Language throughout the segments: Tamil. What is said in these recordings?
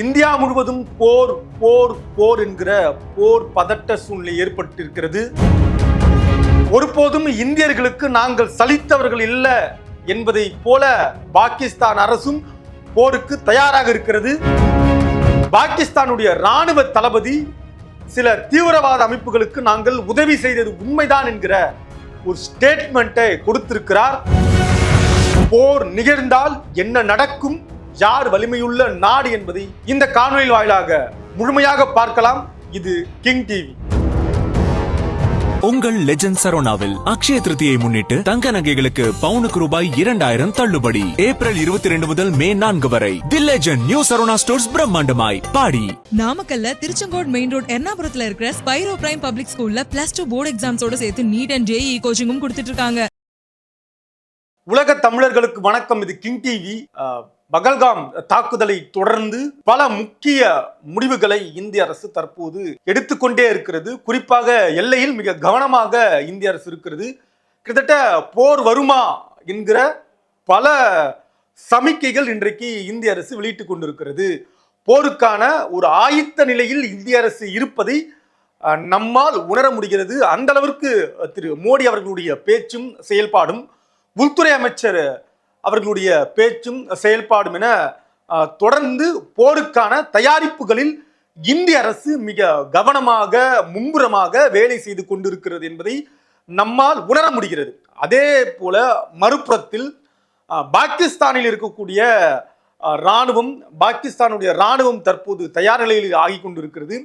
இந்தியா முழுவதும் போர் போர் போர் என்கிற போர் பதட்ட சூழ்நிலை ஏற்பட்டிருக்கிறது. ஒருபோதும் இந்தியர்களுக்கு நாங்கள் சலித்தவர்கள் இல்லை என்பதை போல பாகிஸ்தான் அரசும் போருக்கு தயாராக இருக்கிறது. பாகிஸ்தானுடைய ராணுவ தளபதி சில தீவிரவாத அமைப்புகளுக்கு நாங்கள் உதவி செய்தது உண்மைதான் என்கிற ஒரு ஸ்டேட்மெண்ட்டை கொடுத்திருக்கிறார். போர் நிகழ்ந்தால் என்ன நடக்கும்? யார் வலிமையுள்ள நாடு என்பதை இந்த காணொலியில் வாயிலாக முழுமையாக பார்க்கலாம். இது கிங் டிவி. உங்கள் லெஜண்ட் சரோனாவில் அக்ஷய திருதியை முன்னிட்டு தங்க நகைகளுக்கு பவுனுக்கு ரூபாய் இரண்டாயிரம் தள்ளுபடி. ஏப்ரல் இருபத்தி ரெண்டு முதல் மே நான்கு வரை the Legend new Saravana stores பிரம்மாண்டமாய் பாடி. நாமக்கல்ல திருச்செங்கோடு மெயின் ரோட் எர்ணாபுரத்துல இருக்கிற ஸ்பைரோ பிரைம் பப்ளிக் ஸ்கூல்ல பிளஸ் டூ போர்டு எக்ஸாம்ஸோட சேர்த்து நீட் அண்ட் ஜேஇ கோச்சிங்கும் கொடுத்துட்டு இருக்காங்க. உலக தமிழர்களுக்கு வணக்கம். இது கிங் டிவி. பகல்காம் தாக்குதலை தொடர்ந்து பல முக்கிய முடிவுகளை இந்திய அரசு தற்போது எடுத்துக்கொண்டே இருக்கிறது. குறிப்பாக எல்லையில் மிக கவனமாக இந்திய அரசு இருக்கிறது. கிட்டத்தட்ட போர் வருமா என்கிற பல சமிக்கைகள் இன்றைக்கு இந்திய அரசு வெளியிட்டுக் கொண்டிருக்கிறது. போருக்கான ஒரு ஆயத்த நிலையில் இந்திய அரசு இருப்பதை நம்மால் உணர முடிகிறது. அந்த அளவிற்கு திரு மோடி அவர்களுடைய பேச்சும் செயல்பாடும் உள்துறை அமைச்சர் அவர்களுடைய பேச்சும் செயல்பாடும் என தொடர்ந்து போருக்கான தயாரிப்புகளில் இந்திய அரசு மிக கவனமாக மும்புறமாக வேலை செய்து கொண்டிருக்கிறது என்பதை நம்மால் உணர முடிகிறது. அதே போல மறுபுறத்தில் பாகிஸ்தானில் இருக்கக்கூடிய இராணுவம் ராணுவம் பாகிஸ்தானுடைய ராணுவம் தற்போது தயார் நிலையில் ஆகி கொண்டிருக்கிறது.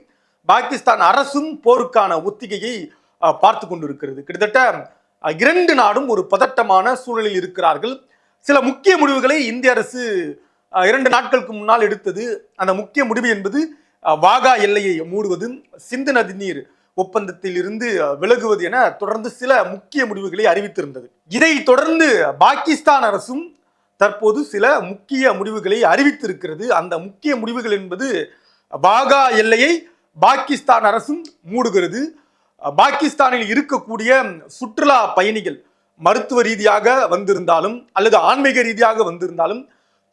பாகிஸ்தான் அரசும் போருக்கான ஒத்திகையை பார்த்து கொண்டிருக்கிறது. கிட்டத்தட்ட இரண்டு நாடும் ஒரு பதட்டமான சூழலில் இருக்கிறார்கள். சில முக்கிய முடிவுகளை இந்திய அரசு இரண்டு நாட்களுக்கு முன்னால் எடுத்தது. அந்த முக்கிய முடிவு என்பது வாகா எல்லையை மூடுவது சிந்து நதி நீர் ஒப்பந்தத்தில் இருந்து விலகுவது என தொடர்ந்து சில முக்கிய முடிவுகளை அறிவித்திருந்தது. இதை தொடர்ந்து பாகிஸ்தான் அரசும் தற்போது சில முக்கிய முடிவுகளை அறிவித்திருக்கிறது. அந்த முக்கிய முடிவுகள் என்பது வாகா எல்லையை பாகிஸ்தான் அரசும் மூடுகிறது. பாகிஸ்தானில் இருக்கக்கூடிய சுற்றுலா பயணிகள் மருத்துவ ரீதியாக வந்திருந்தாலும் அல்லது ஆன்மீக ரீதியாக வந்திருந்தாலும்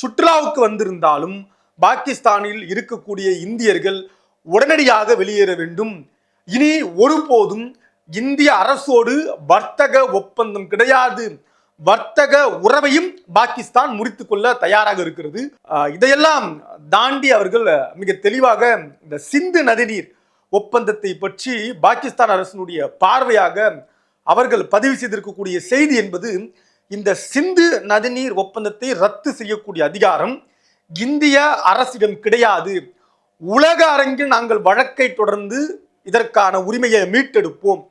சுற்றுலாவுக்கு வந்திருந்தாலும் பாகிஸ்தானில் இருக்கக்கூடிய இந்தியர்கள் உடனடியாக வெளியேற வேண்டும். இனி ஒருபோதும் இந்திய அரசோடு வர்த்தக ஒப்பந்தம் கிடையாது. வர்த்தக உறவையும் பாகிஸ்தான் முறித்து கொள்ள தயாராக இருக்கிறது. இதையெல்லாம் தாண்டி அவர்கள் மிக தெளிவாக இந்த சிந்து நதிநீர் ஒப்பந்தத்தை பற்றி பாகிஸ்தான் அரசினுடைய பார்வையாக அவர்கள் பதிவு செய்திருக்கக்கூடிய செய்தி என்பது இந்த சிந்து நதிநீர் ஒப்பந்தத்தை ரத்து செய்யக்கூடிய அதிகாரம் இந்திய அரசிடம் கிடையாது. உலக அரங்கில் நாங்கள் வழக்கை தொடர்ந்து இதற்கான உரிமையை மீட்டெடுப்போம்.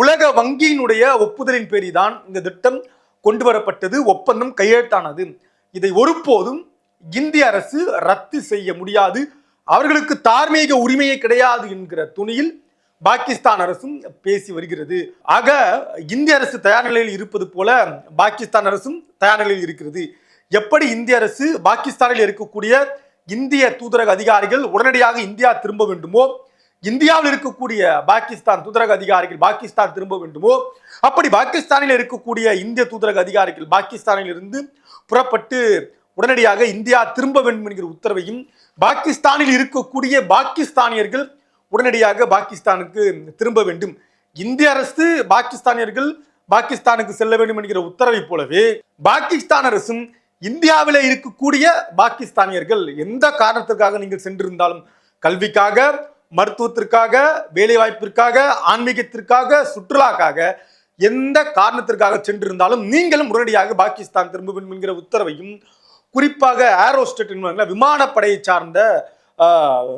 உலக வங்கியினுடைய ஒப்புதலின் பேரிதான் இந்த திட்டம் கொண்டு வரப்பட்டது ஒப்பந்தம் கையெழுத்தானது. இதை ஒருபோதும் இந்திய அரசு ரத்து செய்ய முடியாது. அவர்களுக்கு தார்மீக உரிமையே கிடையாது என்கிற துணியில் பாகிஸ்தான் அரசும் பேசி வருகிறது. ஆக இந்திய அரசு தயார் நிலையில் இருப்பது போல பாகிஸ்தான் அரசும் தயார் நிலையில் இருக்கிறது. எப்படி இந்திய அரசு பாகிஸ்தானில் இருக்கக்கூடிய இந்திய தூதரக அதிகாரிகள் உடனடியாக இந்தியா திரும்ப வேண்டுமோ இந்தியாவில் இருக்கக்கூடிய பாகிஸ்தான் தூதரக அதிகாரிகள் பாகிஸ்தான் திரும்ப வேண்டுமோ அப்படி பாகிஸ்தானில் இருக்கக்கூடிய இந்திய தூதரக அதிகாரிகள் பாகிஸ்தானில் இருந்து புறப்பட்டு உடனடியாக இந்தியா திரும்ப வேண்டும் என்கிற உத்தரவையும் பாகிஸ்தானில் இருக்கக்கூடிய பாகிஸ்தானியர்கள் உடனடியாக பாகிஸ்தானுக்கு திரும்ப வேண்டும். இந்திய அரசு பாகிஸ்தானியர்கள் பாகிஸ்தானுக்கு செல்ல வேண்டும் என்கிற உத்தரவை போலவே பாகிஸ்தான் அரசும் இந்தியாவில் இருக்கக்கூடிய பாகிஸ்தானியர்கள் எந்த காரணத்திற்காக நீங்கள் சென்றிருந்தாலும் கல்விக்காக மருத்துவத்திற்காக வேலைவாய்ப்பிற்காக ஆன்மீகத்திற்காக சுற்றுலாக்காக எந்த காரணத்திற்காக சென்றிருந்தாலும் நீங்களும் உடனடியாக பாகிஸ்தான் திரும்ப வேண்டும் என்கிற உத்தரவையும் குறிப்பாக ஏரோஸ்டேட் விமானப்படையை சார்ந்த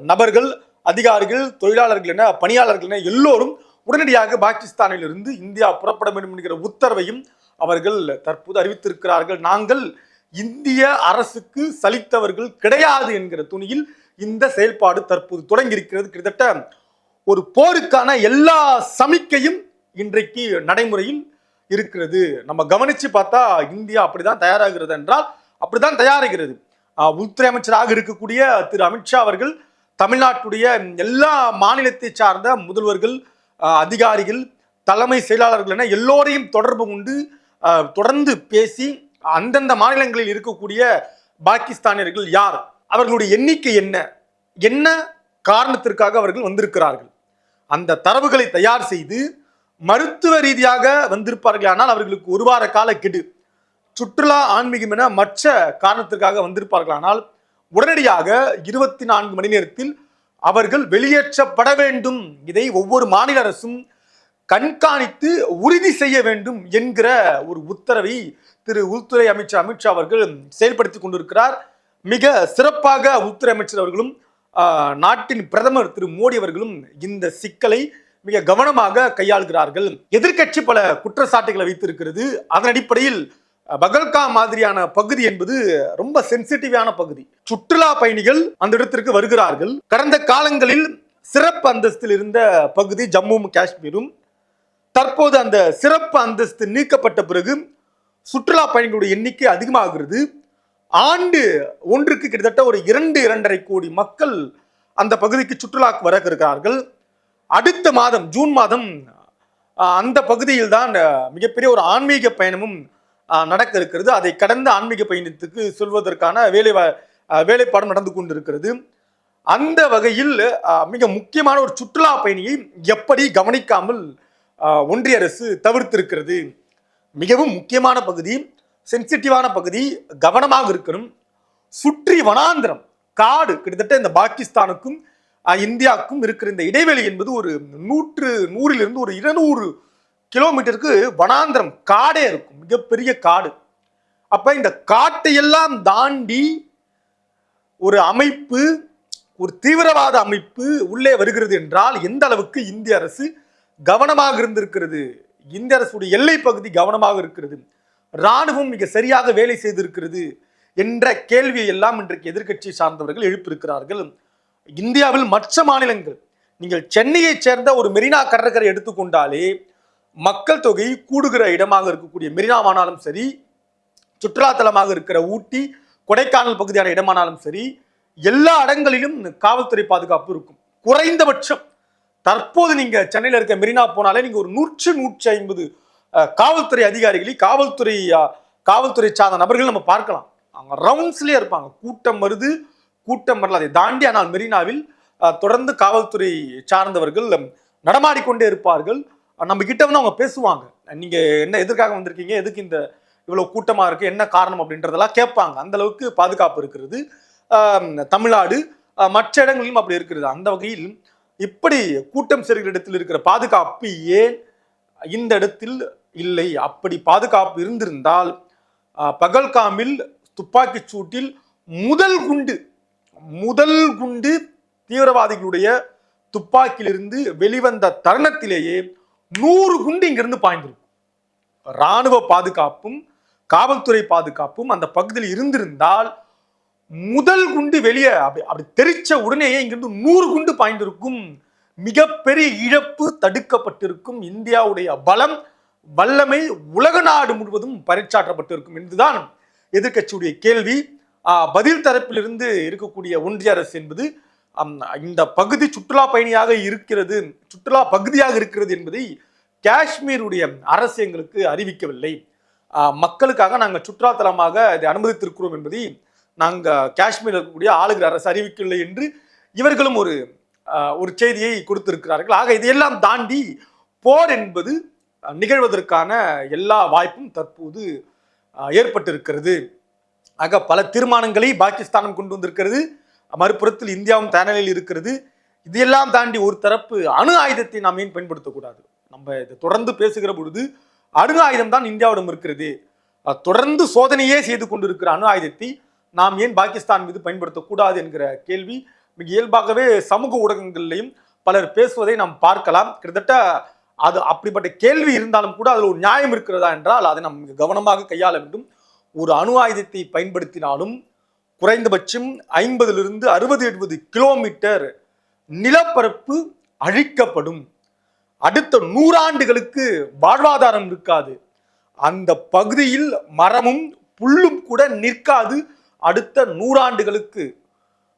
நபர்கள் அதிகாரிகள் தொழிலாளர்கள் என பணியாளர்கள் என எல்லோரும் உடனடியாக பாகிஸ்தானிலிருந்து இந்தியா புறப்பட வேண்டும் என்கிற உத்தரவையும் அவர்கள் தற்போது அறிவித்திருக்கிறார்கள். நாங்கள் இந்திய அரசுக்கு சலித்தவர்கள் கிடையாது என்கிற துணியில் இந்த செயல்பாடு தற்போது தொடங்கி இருக்கிறது கிட்டத்தட்ட ஒரு போருக்கான எல்லா சமிக்கையும் இன்றைக்கு நடைமுறையில் இருக்கிறது. நம்ம கவனிச்சு பார்த்தா இந்தியா அப்படிதான் தயாராகிறது என்றால் அப்படிதான் தயாராகிறது. உள்துறை அமைச்சராக இருக்கக்கூடிய திரு அமித்ஷா அவர்கள் தமிழ்நாட்டுடைய எல்லா மாநிலத்தை சார்ந்த முதல்வர்கள் அதிகாரிகள் தலைமை செயலாளர்கள் என எல்லோரையும் தொடர்பு கொண்டு தொடர்ந்து பேசி அந்தந்த மாநிலங்களில் இருக்கக்கூடிய பாகிஸ்தானியர்கள் யார் அவர்களுடைய எண்ணிக்கை என்ன என்ன காரணத்திற்காக அவர்கள் வந்திருக்கிறார்கள். அந்த தரவுகளை தயார் செய்து மருத்துவ ரீதியாக வந்திருப்பார்கள் ஆனால் அவர்களுக்கு ஒரு வார கால கெடு. சுற்றுலா ஆன்மீகம் என மற்ற காரணத்திற்காக வந்திருப்பார்களானால் உடனடியாக இருபத்தி நான்கு மணி நேரத்தில் அவர்கள் வெளியேற்றப்பட வேண்டும். இதை ஒவ்வொரு மாநில அரசும் கண்காணித்து உறுதி செய்ய வேண்டும் என்கிற ஒரு உத்தரவை திரு உள்துறை அமைச்சர் அமித்ஷா அவர்கள் செயல்படுத்தி கொண்டிருக்கிறார். மிக சிறப்பாக உள்துறை அமைச்சர் அவர்களும் நாட்டின் பிரதமர் திரு மோடி அவர்களும் இந்த சிக்கலை மிக கவனமாக கையாளுகிறார்கள். எதிர்க்கட்சி பல குற்றச்சாட்டுகளை வைத்திருக்கிறது. அதன் அடிப்படையில் பகல்கா மாதிரியான பகுதி என்பது ரொம்ப சென்சிட்டிவான பகுதி. சுற்றுலா பயணிகள் அந்த இடத்திற்கு வருகிறார்கள். கடந்த காலங்களில் சிறப்பு அந்தஸ்தில் இருந்த பகுதி ஜம்முவும் காஷ்மீரும் தற்போது அந்த சிறப்பு அந்தஸ்து நீக்கப்பட்ட பிறகு சுற்றுலா பயணிகளுடைய எண்ணிக்கை அதிகமாகிறது. ஆண்டு ஒன்றுக்கு கிட்டத்தட்ட ஒரு இரண்டு இரண்டரை கோடி மக்கள் அந்த பகுதிக்கு சுற்றுலாக்கு வர இருக்கிறார்கள். அடுத்த மாதம் ஜூன் மாதம் அந்த பகுதியில் தான் மிகப்பெரிய ஒரு ஆன்மீக பயணமும் நடக்க இருக்கிறது. அதை கடந்த ஆன்மீக பயணத்துக்கு சொல்வதற்கான வேலை வேலைப்பாடம் வேலைப்பாடு நடந்து கொண்டிருக்கிறது. அந்த வகையில் மிக முக்கியமான ஒரு சுற்றுலா பயணியை எப்படி கவனிக்காமல் ஒன்றிய அரசு தவிர்த்திருக்கிறது. மிகவும் முக்கியமான பகுதி சென்சிட்டிவான பகுதி கவனமாக இருக்கணும். சுற்றி வனாந்திரம் காடு கிட்டத்தட்ட இந்த பாகிஸ்தானுக்கும் இந்தியாவுக்கும் இருக்கிற இந்த இடைவெளி என்பது ஒரு நூற்று நூறிலிருந்து ஒரு இருநூறு கிலோமீட்டருக்கு வனாந்திரம் காடே இருக்கும் மிகப்பெரிய காடு. அப்ப இந்த காட்டையெல்லாம் தாண்டி ஒரு அமைப்பு ஒரு தீவிரவாத அமைப்பு உள்ளே வருகிறது என்றால் எந்த அளவுக்கு இந்திய அரசு கவனமாக இருந்திருக்கிறது? இந்திய அரசுடைய எல்லை பகுதி கவனமாக இருக்கிறது. ராணுவம் மிக சரியாக வேலை செய்திருக்கிறது என்ற கேள்வியை எல்லாம் இன்றைக்கு எதிர்கட்சியை சார்ந்தவர்கள் எழுப்பியிருக்கிறார்கள். இந்தியாவில் மற்ற மாநிலங்கள் நீங்கள் சென்னையைச் சேர்ந்த ஒரு மெரினா கடற்கரை எடுத்துக்கொண்டாலே மக்கள் தொகை கூடுகிற இடமாக இருக்கக்கூடிய மெரினாவானாலும் சரி சுற்றுலாத்தலமாக இருக்கிற ஊட்டி கொடைக்கானல் பகுதியான இடமானாலும் சரி எல்லா இடங்களிலும் காவல்துறை பாதுகாப்பு இருக்கும். குறைந்தபட்சம் தற்போது நீங்க சென்னையில் இருக்க மெரினா போனாலே நீங்க ஒரு நூற்று நூற்றி ஐம்பது காவல்துறை அதிகாரிகளை காவல்துறை காவல்துறை சார்ந்த நபர்கள் நம்ம பார்க்கலாம். அவங்க ரவுண்ட்ஸ்லேயே இருப்பாங்க. கூட்டம் வருது கூட்டம் வரல. அதை தாண்டி ஆனால் மெரினாவில் தொடர்ந்து காவல்துறை சார்ந்தவர்கள் நடமாடிக்கொண்டே இருப்பார்கள். நம்ம கிட்ட வந்து அவங்க பேசுவாங்க. நீங்க என்ன எதற்காக வந்திருக்கீங்க? எதுக்கு இந்த இவ்வளவு கூட்டமா இருக்கு? என்ன காரணம் அப்படின்றதெல்லாம் கேட்பாங்க. அந்த அளவுக்கு பாதுகாப்பு இருக்கிறது. தமிழ்நாடு மற்ற இடங்களிலும் அப்படி இருக்கிறது. அந்த வகையில் இப்படி கூட்டம் சேர்கிற இடத்தில் இருக்கிற பாதுகாப்பு ஏன் இந்த இடத்தில் இல்லை? அப்படி பாதுகாப்பு இருந்திருந்தால் பகல்காமில் துப்பாக்கி சூட்டில் முதல் குண்டு முதல் குண்டு தீவிரவாதிகளுடைய துப்பாக்கியிலிருந்து வெளிவந்த தருணத்திலேயே நூறு குண்டு இங்கிருந்து பாய்ந்திருக்கும். ராணுவ பாதுகாப்பும் காவல்துறை பாதுகாப்பும் அந்த பகுதியில் இருந்திருந்தால் முதல் குண்டு வெளியே அப்படி அப்படி தெரிச்ச உடனேயே இங்கிருந்து நூறு குண்டு பாய்ந்திருக்கும். மிகப்பெரிய இழப்பு தடுக்கப்பட்டிருக்கும். இந்தியாவுடைய பலம் வல்லமை உலக நாடு முழுவதும் பறைச்சாற்றப்பட்டிருக்கும் என்றுதான் எதிர்க்கட்சியுடைய கேள்வி. பதில் தரப்பிலிருந்து இருக்கக்கூடிய ஒன்றிய அரசு என்பது இந்த பகுதி சுற்றுலா பயணியாக இருக்கிறது சுற்றுலா பகுதியாக இருக்கிறது என்பதை காஷ்மீருடைய அரசு எங்களுக்கு அறிவிக்கவில்லை. மக்களுக்காக நாங்கள் சுற்றுலாத்தலமாக இதை அனுமதித்திருக்கிறோம் என்பதை நாங்கள் காஷ்மீர் இருக்கக்கூடிய ஆளுகிற அரசு அறிவிக்கவில்லை என்று இவர்களும் ஒரு ஒரு செய்தியை கொடுத்திருக்கிறார்கள். ஆக இதையெல்லாம் தாண்டி போர் என்பது நிகழ்வதற்கான எல்லா வாய்ப்பும் தற்போது ஏற்பட்டிருக்கிறது. ஆக பல தீர்மானங்களை பாகிஸ்தானம் கொண்டு வந்திருக்கிறது. மறுபுறத்தில் இந்தியாவும் தயாரில் இருக்கிறது. இதையெல்லாம் தாண்டி ஒரு தரப்பு அணு ஆயுதத்தை நாம் ஏன் பயன்படுத்தக்கூடாது? நம்ம இதை தொடர்ந்து பேசுகிற பொழுது அணு ஆயுதம் தான் இந்தியாவிடம் இருக்கிறது. தொடர்ந்து சோதனையே செய்து கொண்டிருக்கிற அணு ஆயுதத்தை நாம் ஏன் பாகிஸ்தான் மீது பயன்படுத்தக்கூடாது என்கிற கேள்வி மிக இயல்பாகவே சமூக ஊடகங்கள்லையும் பலர் பேசுவதை நாம் பார்க்கலாம். கிட்டத்தட்ட அது அப்படிப்பட்ட கேள்வி இருந்தாலும் கூட அதில் ஒரு நியாயம் இருக்கிறதா என்றால் அதை நாம் கவனமாக கையாள வேண்டும். ஒரு அணு ஆயுதத்தை பயன்படுத்தினாலும் குறைந்தபட்சம் ஐம்பதிலிருந்து அறுபது எழுபது கிலோமீட்டர் நிலப்பரப்பு அழிக்கப்படும். அடுத்த நூறாண்டுகளுக்கு வாழ்வாதாரம் இருக்காது. அந்த பகுதியில் மரமும் புல்லும் கூட நிற்காது அடுத்த நூறாண்டுகளுக்கு.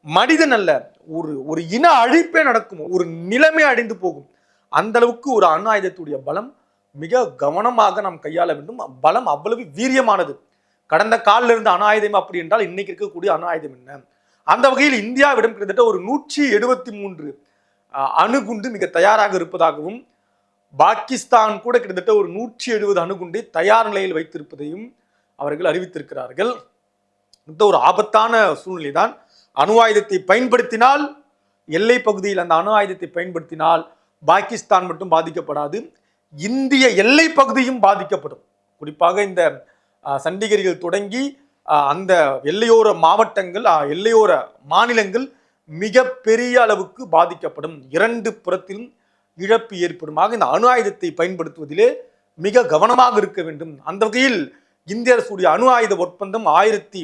மனிதன் அல்ல ஒரு ஒரு இன அழிப்பே நடக்கும் ஒரு நிலைமை அடைந்து போகும். அந்த அளவுக்கு ஒரு அணு ஆயுதத்துடைய பலம் மிக கவனமாக நாம் கையாள வேண்டும். பலம் அவ்வளவு வீரியமானது. கடந்த காலில் இருந்த அணு ஆயுதம் அப்படி என்றால் இன்னைக்கு இருக்கக்கூடிய அணு ஆயுதம் என்ன? அந்த வகையில் இந்தியாவிடம் கிட்டத்தட்ட ஒரு நூற்றி எழுபத்தி மூன்று அணுகுண்டு மிக தயாராக இருப்பதாகவும் பாகிஸ்தான் கூட கிட்டத்தட்ட ஒரு நூற்றி எழுபது அணுகுண்டை தயார் நிலையில் வைத்திருப்பதையும் அவர்கள் அறிவித்திருக்கிறார்கள். இந்த ஒரு ஆபத்தான சூழ்நிலை தான் அணு ஆயுதத்தை பயன்படுத்தினால் எல்லை பகுதியில் அந்த அணு ஆயுதத்தை பயன்படுத்தினால் பாகிஸ்தான் மட்டும் பாதிக்கப்படாது. இந்திய எல்லை பகுதியும் பாதிக்கப்படும். குறிப்பாக இந்த சண்டிகரிகள் தொடங்கி அந்த எல்லையோர மாவட்டங்கள் எல்லையோர மாநிலங்கள் மிக பெரிய அளவுக்கு பாதிக்கப்படும். இரண்டு புறத்திலும் இழப்பு ஏற்படுமாக இந்த அணு ஆயுதத்தை பயன்படுத்துவதிலே மிக கவனமாக இருக்க வேண்டும். அந்த வகையில் இந்திய அரசுடைய அணு ஆயுத ஒப்பந்தம் ஆயிரத்தி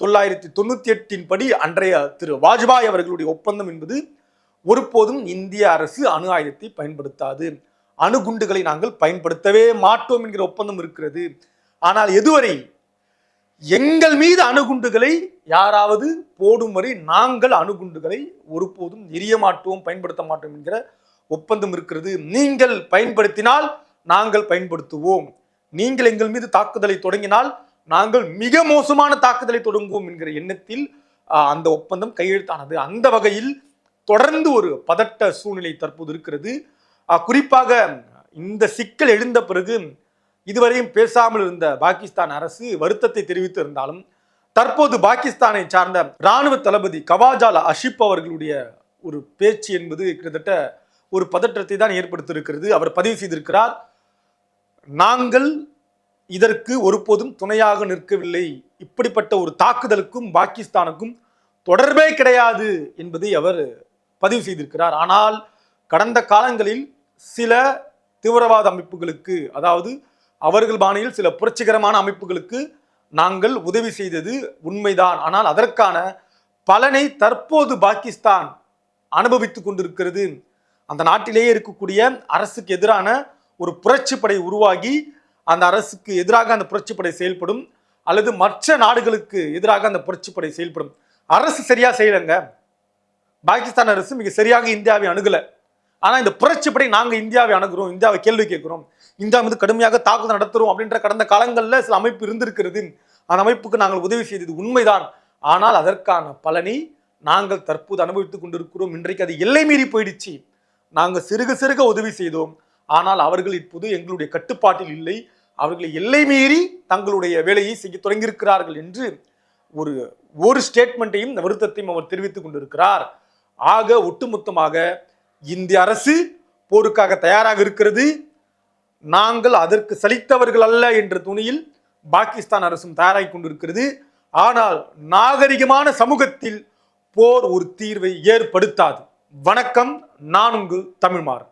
தொள்ளாயிரத்தி தொண்ணூத்தி எட்டின் படி அன்றைய திரு வாஜ்பாய் அவர்களுடைய ஒப்பந்தம் என்பது ஒருபோதும் இந்திய அரசு அணு ஆயுதத்தை பயன்படுத்தாது. அணுகுண்டுகளை நாங்கள் பயன்படுத்தவே மாட்டோம் என்கிற ஒப்பந்தம் இருக்கிறது. ஆனால் எதுவரை எங்கள் மீது அணுகுண்டுகளை யாராவது போடும் வரை நாங்கள் அணுகுண்டுகளை ஒருபோதும் எரிய மாட்டோம் பயன்படுத்த மாட்டோம் என்கிற ஒப்பந்தம் இருக்கிறது. நீங்கள் பயன்படுத்தினால் நாங்கள் பயன்படுத்துவோம். நீங்கள் எங்கள் மீது தாக்குதலை தொடங்கினால் நாங்கள் மிக மோசமான தாக்குதலை தொடங்குவோம் என்கிற எண்ணத்தில் அந்த ஒப்பந்தம் கையெழுத்தானது. அந்த வகையில் தொடர்ந்து ஒரு பதட்ட சூழ்நிலை தற்போது இருக்கிறது. குறிப்பாக இந்த சிக்கல் எழுந்த பிறகு இதுவரையும் பேசாமல் இருந்த பாகிஸ்தான் அரசு வருத்தத்தை தெரிவித்து இருந்தாலும் தற்போது பாகிஸ்தானை சார்ந்த இராணுவ தளபதி கவாஜால் அஷிப் அவர்களுடைய ஒரு பேச்சு என்பது கிட்டத்தட்ட ஒரு பதற்றத்தை தான் ஏற்படுத்தியிருக்கிறது. அவர் பதிவு செய்திருக்கிறார் நாங்கள் இதற்கு ஒருபோதும் துணையாக நிற்கவில்லை. இப்படிப்பட்ட ஒரு தாக்குதலுக்கும் பாகிஸ்தானுக்கும் தொடர்பே கிடையாது என்பதை அவர் பதிவு செய்திருக்கிறார். ஆனால் கடந்த காலங்களில் சில தீவிரவாத அமைப்புகளுக்கு அதாவது அவர்கள் பாணியில் சில புரட்சிகரமான அமைப்புகளுக்கு நாங்கள் உதவி செய்தது உண்மைதான். ஆனால் அதற்கான பலனை தற்போது பாகிஸ்தான் அனுபவித்துக் கொண்டிருக்கிறது. அந்த நாட்டிலேயே இருக்கக்கூடிய அரசுக்கு எதிரான ஒரு புரட்சிப்படை உருவாகி அந்த அரசுக்கு எதிராக அந்த புரட்சிப்படை செயல்படும் அல்லது மற்ற நாடுகளுக்கு எதிராக அந்த புரட்சிப்படை செயல்படும். அரசு சரியா செய்யலைங்க. பாகிஸ்தான் அரசு மிக சரியாக இந்தியாவை அணுகலை. ஆனால் இந்த புரட்சிப்படை நாங்கள் இந்தியாவை அணுகிறோம் இந்தியாவை கேள்வி கேட்குறோம். இந்தியா மீது கடுமையாக தாக்குதல் நடத்துறோம் அப்படின்ற கடந்த காலங்களில் சில அமைப்பு இருந்திருக்கிறது அந்த அமைப்புக்கு நாங்கள் உதவி செய்தது உண்மைதான். ஆனால் அதற்கான பலனை நாங்கள் தற்போது அனுபவித்துக் கொண்டிருக்கிறோம். இன்றைக்கு அது எல்லை மீறி போயிடுச்சு. நாங்கள் சிறுக சிறுக உதவி செய்தோம். ஆனால் அவர்கள் இப்போது எங்களுடைய கட்டுப்பாட்டில் இல்லை. அவர்களை எல்லை மீறி தங்களுடைய வேலையை செய்ய தொடங்கியிருக்கிறார்கள் என்று ஒரு ஒரு ஸ்டேட்மெண்ட்டையும் வருத்தத்தையும் அவர் தெரிவித்துக் கொண்டிருக்கிறார். ஆக ஒட்டுமொத்தமாக இந்திய அரசு போருக்காக தயாராக இருக்கிறது. நாங்கள் அதற்கு சலித்தவர்கள் அல்ல என்ற துணியில் பாகிஸ்தான் அரசும் தயாராகி கொண்டிருக்கிறது. ஆனால் நாகரிகமான சமூகத்தில் போர் ஒரு தீர்வை ஏற்படுத்தாது. வணக்கம் நான் உங்கள் தமிழ்மாறன்.